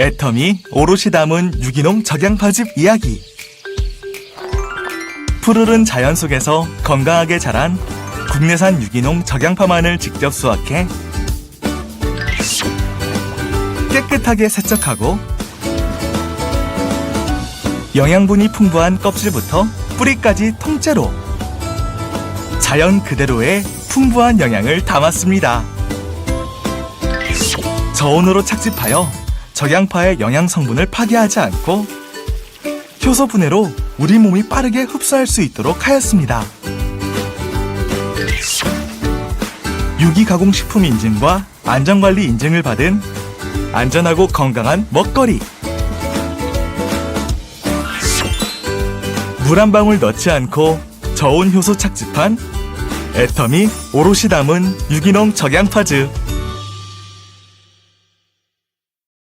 애터미 오롯이 담은 유기농 적양파즙 이야기 푸르른 자연 속에서 건강하게 자란 국내산 유기농 적양파만을 직접 수확해 깨끗하게 세척하고 영양분이 풍부한 껍질부터 뿌리까지 통째로 자연 그대로의 풍부한 영양을 담았습니다. 저온으로 착즙하여 적양파의 영양 성분을 파괴하지 않고 효소 분해로 우리 몸이 빠르게 흡수할 수 있도록 하였습니다. 유기 가공 식품 인증과 안전관리 인증을 받은 안전하고 건강한 먹거리. 물 한 방울 넣지 않고 저온 효소 착즙한 애터미 오롯이 담은 유기농 적양파즙.